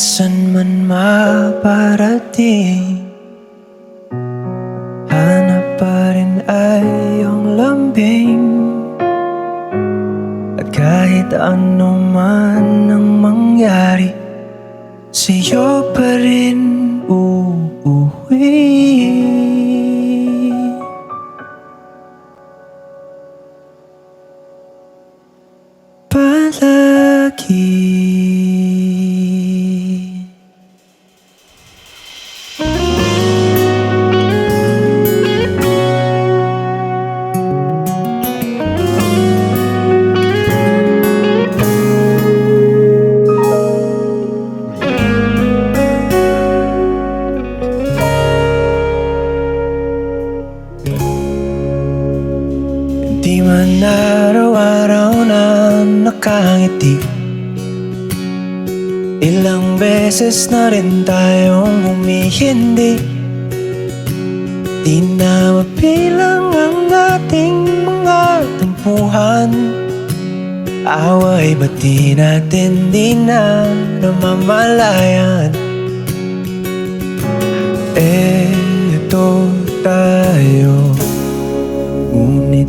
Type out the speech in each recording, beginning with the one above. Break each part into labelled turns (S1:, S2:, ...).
S1: san man maparating Hanap pa rin ay iyong lambing. At kahit ano man ang mangyari Sa'yo pa rin uuwi Di man araw-araw na nakangiti. Ilang beses na rin tayong humihindi. Di na mapilang ang ating mga tampuhan. Away ba't di natin di na namamalayan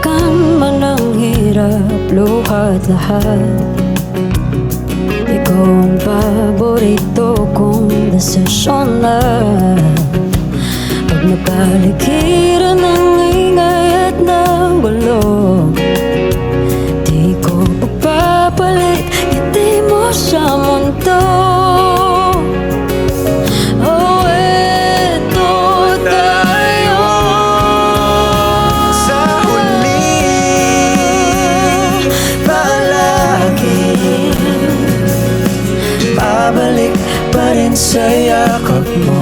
S2: balikan man ang hirap, luhat lahat. Ikaw ang paborito kong desisyon na Pag napaligiran ng
S1: sa yakap mo